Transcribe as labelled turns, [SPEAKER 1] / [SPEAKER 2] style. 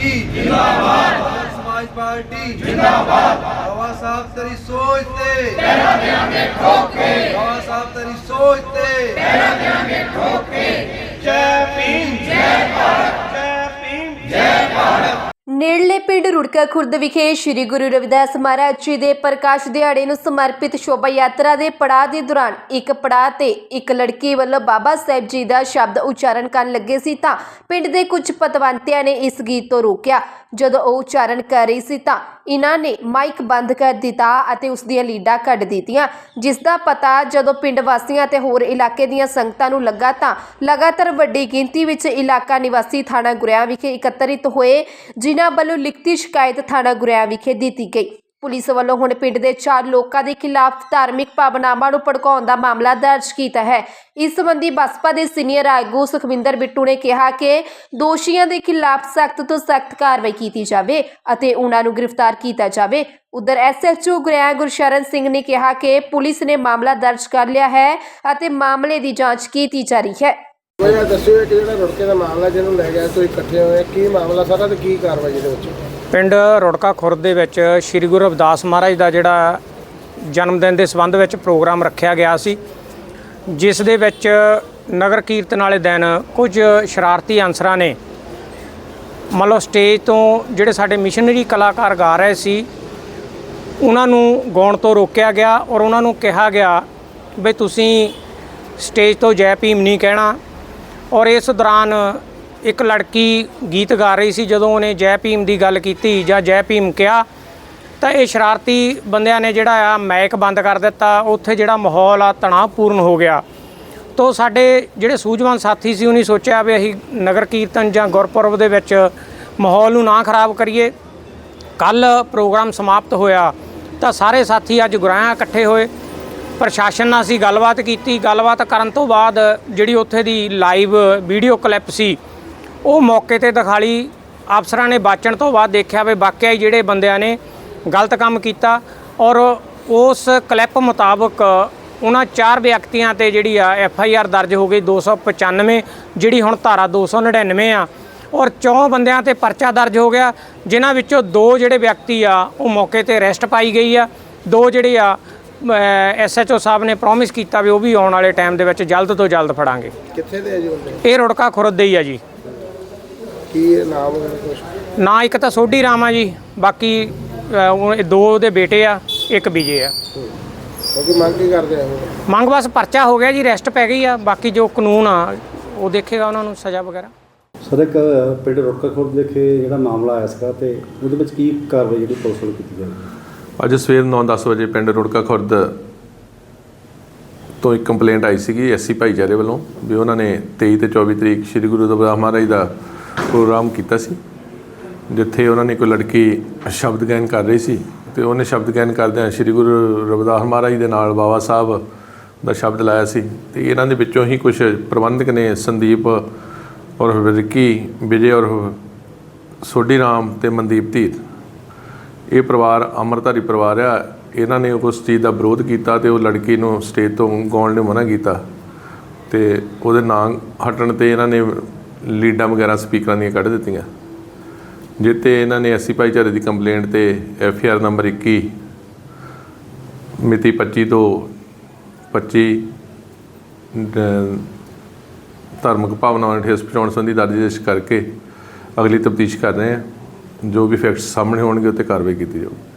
[SPEAKER 1] Party. ਜਿੰਦਾਬਾਦ। ਸਮਾਜ party. ਜਿੰਦਾਬਾਦ। ਬਾਬਾ ਸਾਹਿਬ ਤੇਰੀ ਸੋਚ ਤੇ। ਬਾਬਾ ਸਾਹਿਬ ਤੇਰੀ ਸੋਚ ਤੇ। ਜੈ ਭੀਮ। ਜੈ ਭਾਰਤ। ਜੈ ਭੀਮ।
[SPEAKER 2] ਨੇੜਲੇ ਪਿੰਡ ਰੁੜਕਾ ਖੁਰਦ ਵਿਖੇ ਸ੍ਰੀ ਗੁਰੂ ਰਵਿਦਾਸ ਮਹਾਰਾਜ ਜੀ ਦੇ ਪ੍ਰਕਾਸ਼ ਦਿਹਾੜੇ ਨੂੰ ਸਮਰਪਿਤ ਸ਼ੋਭਾ ਯਾਤਰਾ ਦੇ ਪੜਾਅ ਦੇ ਦੌਰਾਨ ਇੱਕ ਪੜਾਅ ਤੇ ਇੱਕ ਲੜਕੀ ਵੱਲੋਂ ਬਾਬਾ ਸਾਹਿਬ ਜੀ ਦਾ ਸ਼ਬਦ ਉਚਾਰਨ ਕਰਨ ਲੱਗੇ ਸੀ ਤਾਂ ਪਿੰਡ ਦੇ ਕੁਝ ਪਤਵੰਤਿਆਂ ਨੇ ਇਸ ਗੀਤ ਤੋਂ ਰੋਕਿਆ। ਜਦੋਂ ਉਹ ਉਚਾਰਨ ਕਰ ਰਹੀ ਸੀ ਤਾਂ ਇਹਨਾਂ ਨੇ ਮਾਈਕ ਬੰਦ ਕਰ ਦਿੱਤਾ ਅਤੇ ਉਸ ਦੀਆਂ ਲੀਡਾਂ ਕੱਢ ਦਿੱਤੀਆਂ, ਜਿਸ ਦਾ ਪਤਾ ਜਦੋਂ ਪਿੰਡ ਵਾਸੀਆਂ ਤੇ ਹੋਰ ਇਲਾਕੇ ਦੀਆਂ ਸੰਗਤਾਂ ਨੂੰ ਲੱਗਾ ਤਾਂ ਲਗਾਤਾਰ ਵੱਡੀ ਗਿਣਤੀ ਵਿੱਚ ਇਲਾਕਾ ਨਿਵਾਸੀ ਥਾਣਾ ਗੁਰਿਆ ਵਿਖੇ ਇਕੱਤਰਿਤ ਹੋਏ, ਜਿਨ੍ਹਾਂ ਵੱਲੋਂ ਲਿਖਤੀ ਸ਼ਿਕਾਇਤ ਥਾਣਾ ਗੁਰਿਆ ਵਿਖੇ ਦਿੱਤੀ ਗਈ। ਪੁਲਿਸ ਵੱਲੋਂ ਹੁਣ ਪਿੰਡ ਦੇ ਚਾਰ ਲੋਕਾਂ ਦੇ ਖਿਲਾਫ ਧਾਰਮਿਕ ਭਾਵਨਾਵਾਂ ਨੂੰ ਭੜਕਾਉਣ ਦਾ ਮਾਮਲਾ ਦਰਜ ਕੀਤਾ ਹੈ। ਇਸ ਸੰਬੰਧੀ ਬਸਪਾ ਦੇ ਸੀਨੀਅਰ ਆਗੂ ਸੁਖਵਿੰਦਰ ਬਿੱਟੂ ਨੇ ਕਿਹਾ ਕਿ ਦੋਸ਼ੀਆਂ ਦੇ ਖਿਲਾਫ ਸਖਤ ਤੋਂ ਸਖਤ ਕਾਰਵਾਈ ਕੀਤੀ ਜਾਵੇ ਅਤੇ ਉਹਨਾਂ ਨੂੰ ਗ੍ਰਿਫਤਾਰ ਕੀਤਾ ਜਾਵੇ। ਉਧਰ ਐਸਐਚਓ ਗੁਰਿਆ ਗੁਰਸ਼ਰਨ ਸਿੰਘ ਨੇ ਕਿਹਾ ਕਿ ਪੁਲਿਸ ਨੇ ਮਾਮਲਾ ਦਰਜ ਕਰ ਲਿਆ ਹੈ ਅਤੇ ਮਾਮਲੇ ਦੀ ਜਾਂਚ ਕੀਤੀ ਜਾ ਰਹੀ ਹੈ।
[SPEAKER 3] ਮੈਂ ਦੱਸਿਓ ਕਿ ਜਿਹੜਾ ਰੁੜਕੇ ਦਾ ਮਾਮਲਾ ਜਿਹਨੂੰ ਲੈ ਗਿਆ ਤੁਸੀਂ ਇਕੱਠੇ ਹੋਏ, ਕੀ ਮਾਮਲਾ ਸਾਰਾ ਤੇ ਕੀ ਕਾਰਵਾਈ ਇਹਦੇ ਵਿੱਚ?
[SPEAKER 4] ਪਿੰਡ ਰੁੜਕਾ ਖੁਰਦ ਦੇ ਵਿੱਚ ਸ੍ਰੀ ਗੁਰੂ ਰਵਿਦਾਸ ਮਹਾਰਾਜ ਦਾ ਜਿਹੜਾ ਜਨਮ ਦਿਨ ਦੇ ਸੰਬੰਧ ਵਿੱਚ ਪ੍ਰੋਗਰਾਮ ਰੱਖਿਆ ਗਿਆ ਸੀ, ਜਿਸ ਦੇ ਵਿੱਚ ਨਗਰ ਕੀਰਤਨ ਵਾਲੇ ਦਿਨ ਕੁਝ ਸ਼ਰਾਰਤੀ ਅਨਸਰਾਂ ਨੇ ਮਤਲਬ ਸਟੇਜ ਤੋਂ ਜਿਹੜੇ ਸਾਡੇ ਮਿਸ਼ਨਰੀ ਕਲਾਕਾਰ ਗਾ ਰਹੇ ਸੀ, ਉਹਨਾਂ ਨੂੰ ਗਾਉਣ ਤੋਂ ਰੋਕਿਆ ਗਿਆ ਔਰ ਉਹਨਾਂ ਨੂੰ ਕਿਹਾ ਗਿਆ ਵੀ ਤੁਸੀਂ ਸਟੇਜ ਤੋਂ ਜੈ ਭੀਮ ਨਹੀਂ ਕਹਿਣਾ ਔਰ ਇਸ ਦੌਰਾਨ ਇੱਕ ਲੜਕੀ ਗੀਤ ਗਾ ਰਹੀ ਸੀ ਜਦੋਂ ਉਹਨੇ ਜੈ ਭੀਮ ਦੀ ਗੱਲ ਕੀਤੀ ਜਾਂ ਜੈ ਭੀਮ ਕਿਹਾ, ਤਾਂ ਇਹ ਸ਼ਰਾਰਤੀ ਬੰਦਿਆਂ ਨੇ ਜਿਹੜਾ ਆ ਮਾਈਕ ਬੰਦ ਕਰ ਦਿੱਤਾ। ਉੱਥੇ ਜਿਹੜਾ ਮਾਹੌਲ ਆ ਤਣਾਅਪੂਰਨ ਹੋ ਗਿਆ। ਤੋ ਸਾਡੇ ਜਿਹੜੇ ਸੂਝਵਾਨ ਸਾਥੀ ਸੀ, ਉਹਨੇ ਸੋਚਿਆ ਵੀ ਅਸੀਂ ਨਗਰ ਕੀਰਤਨ ਜਾਂ ਗੁਰਪੁਰਬ ਦੇ ਵਿੱਚ ਮਾਹੌਲ ਨੂੰ ਨਾ ਖਰਾਬ ਕਰੀਏ। ਕੱਲ ਪ੍ਰੋਗਰਾਮ ਸਮਾਪਤ ਹੋਇਆ, ਤਾਂ ਸਾਰੇ ਸਾਥੀ ਅੱਜ ਗੁਰਾਇਆ ਇਕੱਠੇ ਹੋਏ। ਪ੍ਰਸ਼ਾਸਨ ਨਾਲ ਅਸੀਂ ਗੱਲਬਾਤ ਕੀਤੀ। ਗੱਲਬਾਤ ਕਰਨ ਤੋਂ ਬਾਅਦ ਜਿਹੜੀ ਉੱਥੇ ਦੀ ਲਾਈਵ ਵੀਡੀਓ ਕਲਿੱਪ ਸੀ ਉਹ ਮੌਕੇ ਤੇ ਦਿਖਾਲੀ ਅਫਸਰਾਂ ਨੇ ਬਾਚਣ ਤੋਂ ਬਾਅਦ ਦੇਖਿਆ ਵੀ ਵਾਕਿਆ ਹੀ ਜਿਹੜੇ ਬੰਦਿਆਂ ਨੇ ਗਲਤ ਕੰਮ ਕੀਤਾ ਔਰ ਉਸ ਕਲਿੱਪ ਮੁਤਾਬਕ ਉਹਨਾਂ ਚਾਰ ਵਿਅਕਤੀਆਂ ਤੇ ਜਿਹੜੀ ਆ ਐਫ ਆਈ ਆਰ ਦਰਜ ਹੋ ਗਈ 295 ਜਿਹੜੀ ਹੁਣ ਧਾਰਾ 299 ਆ। ਔਰ ਚੌਂ ਬੰਦਿਆਂ ਤੇ ਪਰਚਾ ਦਰਜ ਹੋ ਗਿਆ ਜਿਨ੍ਹਾਂ ਵਿੱਚੋਂ ਦੋ ਜਿਹੜੇ ਵਿਅਕਤੀ ਆ ਉਹ ਮੌਕੇ ਤੇ ਅਰੈਸਟ ਪਾਈ ਗਈ ਆ। ਦੋ ਜਿਹੜੇ ਆ ਐਸਐਚਓ ਸਾਹਿਬ ਨੇ ਪ੍ਰੋਮਿਸ ਕੀਤਾ ਵੀ ਉਹ ਵੀ ਆਉਣ ਵਾਲੇ ਟਾਈਮ ਦੇ ਵਿੱਚ ਜਲਦ ਤੋਂ ਜਲਦ ਫੜਾਂਗੇ।
[SPEAKER 3] ਕਿੱਥੇ ਦੇ ਆ ਜੀ
[SPEAKER 4] ਇਹ ਰੁੜਕਾ ਖੁਰਦ ਦੇ ਹੀ ਆ ਜੀ।
[SPEAKER 3] ਕੀ ਇਹ ਨਾਮ ਵਗੈਰਾ ਕੁਛ?
[SPEAKER 4] ਨਾ ਇੱਕ ਤਾਂ ਸੋਢੀ ਰਾਮ ਆ ਜੀ ਬਾਕੀ ਅ, ਉਹ ਇਹ ਦੋ ਉਹਦੇ ਬੇਟੇ ਆ ਇੱਕ ਵਿਜੇ ਆ।
[SPEAKER 3] ਕਿਉਂਕਿ ਮੰਗ ਕੀ ਕਰਦੇ ਆ ਉਹ
[SPEAKER 4] ਮੰਗ ਬਸ ਪਰਚਾ ਹੋ ਗਿਆ ਜੀ ਰੈਸਟ ਪੈ ਗਈ ਆ ਬਾਕੀ ਜੋ ਕਾਨੂੰਨ ਆ ਉਹ ਦੇਖੇਗਾ ਉਹਨਾਂ ਨੂੰ ਸਜ਼ਾ ਵਗੈਰਾ।
[SPEAKER 5] ਸਰ ਇੱਕ ਪਿੰਡ ਰੁੜਕਾ ਖੁਰਦ ਵਿਖੇ ਜਿਹੜਾ ਮਾਮਲਾ ਆਇਆ ਸੀਗਾ ਤੇ ਉਹਦੇ ਵਿੱਚ ਕੀ ਕਾਰਵਾਈ ਜਿਹੜੀ ਪੁਲਿਸ ਵੱਲੋਂ ਕੀਤੀ ਜਾਵੇਗੀ
[SPEAKER 6] ਅੱਜ ਸਵੇਰ 9:10 ਵਜੇ ਪਿੰਡ ਰੁੜਕਾ ਖੁਰਦ ਤੋਂ ਇੱਕ ਕੰਪਲੇਂਟ ਆਈ ਸੀਗੀ ਐਸਸੀ ਭਾਈਚਾਰੇ ਵੱਲੋਂ ਵੀ ਉਹਨਾਂ ਨੇ 23 ਤੇ 24 ਤਰੀਕ ਸ੍ਰੀ ਗੁਰੂ ਰਵਿਦਾਸ ਮਹਾਰਾਜ ਦਾ ਪ੍ਰੋਗਰਾਮ ਕੀਤਾ ਸੀ, ਜਿੱਥੇ ਉਹਨਾਂ ਨੇ ਕੋਈ ਲੜਕੀ ਸ਼ਬਦ ਗਾਇਨ ਕਰ ਰਹੀ ਸੀ ਤੇ ਉਹਨੇ ਸ਼ਬਦ ਗਾਇਨ ਕਰਦਿਆਂ ਸ੍ਰੀ ਗੁਰੂ ਰਵਿਦਾਸ ਮਹਾਰਾਜ ਦੇ ਨਾਲ ਬਾਬਾ ਸਾਹਿਬ ਦਾ ਸ਼ਬਦ ਲਾਇਆ ਸੀ ਤੇ ਇਹਨਾਂ ਦੇ ਵਿੱਚੋਂ ਹੀ ਕੁਝ ਪ੍ਰਬੰਧਕ ਨੇ ਸੰਦੀਪ ਔਰ ਰਿੱਕੀ, ਵਿਜੇ ਔਰ ਸੋਢੀ ਰਾਮ ਤੇ ਮਨਦੀਪ ਧੀਰ ਇਹ ਪਰਿਵਾਰ ਅਮਰਧਾਰੀ ਪਰਿਵਾਰ ਆ। ਇਹਨਾਂ ਨੇ ਉਸ ਚੀਜ਼ ਦਾ ਵਿਰੋਧ ਕੀਤਾ ਤੇ ਉਹ ਲੜਕੀ ਨੂੰ ਸਟੇਜ ਤੋਂ ਗਾਉਣ ਲਈ ਮਨਾ ਕੀਤਾ ਤੇ ਉਹਦੇ ਨਾਂ ਹਟਣ ਤੇ ਇਹਨਾਂ ਨੇ ਲੀਡਾਂ ਵਗੈਰਾ ਸਪੀਕਰਾਂ ਦੀਆਂ ਕੱਢ ਦਿੱਤੀਆਂ। ਜਿੱਤੇ ਇਹਨਾਂ ਨੇ ਐਸੀ ਭਾਈਚਾਰੇ ਦੀ ਕੰਪਲੇਂਟ ਤੇ ਐਫ ਆਰ ਨੰਬਰ 21 ਮਿਤੀ 25 ਤੋਂ 25 ਧਾਰਮਿਕ ਭਾਵਨਾਵਾਂ ਨੂੰ ਠੇਸ ਪਹੁੰਚਾਉਣ ਸੰਬੰਧੀ ਦਰਜ ਕਰਕੇ ਅਗਲੀ ਤਫਤੀਸ਼ ਕਰ ਰਹੇ ਹਾਂ। ਜੋ ਵੀ ਫੈਕਟਸ ਸਾਹਮਣੇ ਹੋਣਗੇ ਉੱਤੇ ਕਾਰਵਾਈ ਕੀਤੀ ਜਾਊਗੀ।